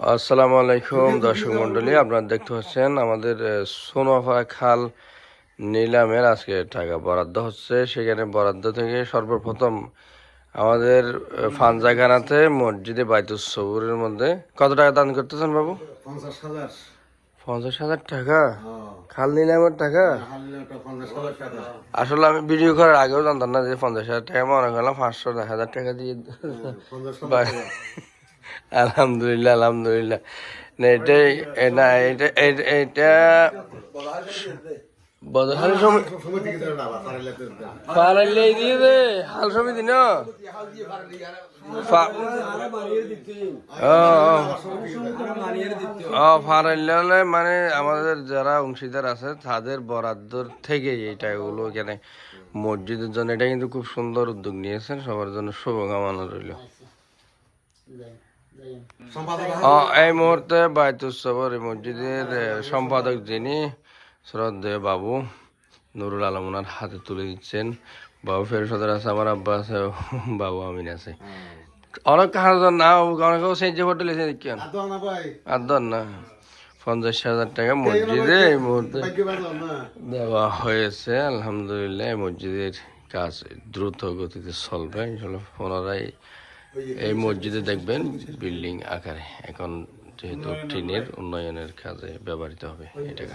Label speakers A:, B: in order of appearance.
A: আসসালামু আলাইকুম দর্শক মন্ডলী আপনারা দেখতে পাচ্ছেন আমাদের সোনাফা খাল নিলামের আজকে টাকা বরাদ্দ হচ্ছে। সেখানে বরাদ্দ থেকে সর্বপ্রথম আমাদের ফানজাখানাতে মসজিদে বাইতুস সবুরের মধ্যে কত টাকা দান করতেছেন বাবু?
B: পঞ্চাশ হাজার।
A: পঞ্চাশ হাজার টাকা?
B: হ্যাঁ।
A: খাল নিলামের টাকা?
B: হাজার টাকা।
A: আসলে আমি ভিডিও করার আগেও জানতাম না যে পঞ্চাশ হাজার টাকা মনে করলাম পাঁচশো হাজার টাকা দিয়ে বা- আলহামদুলিল্লাহ আলহামদুলিল্লাহ। না এটাই না, এটা, এটা- এটা মানে আমাদের যারা অংশীদার আছে, তাদের বরাদ্দ থেকে এই টাকাগুলো এখানে মসজিদের জন্য। এটা কিন্তু খুব সুন্দর উদ্যোগ নিয়েছেন, সবার জন্য শুভকামনা রইল। এই মুহূর্তে বাইতুসবর এই মসজিদের সম্পাদক যিনি শ্রদ্ধেয় বাবু নুরুল আলম ওনার হাতে তুলে দিচ্ছেন। বাবু ফেরসদের আছে আমার আব্বা আছে বাবু আমিন আছে। অনেক কাহাজন না অনেক সেই যে হোটেলে সে কেন
B: আর। দাও না
A: পঞ্চাশ হাজার টাকা মসজিদে এই মুহূর্তে দেওয়া হয়েছে। আলহামদুলিল্লাহ মসজিদের কাজ দ্রুত গতিতে চলবে ইনশাল্লাহ পুনরায় এই মসজিদে দেখবেন বিল্ডিং আকারে। এখন যেহেতু ট্রেনের উন্নয়নের কাজে ব্যবহৃত হবে এই টাকা।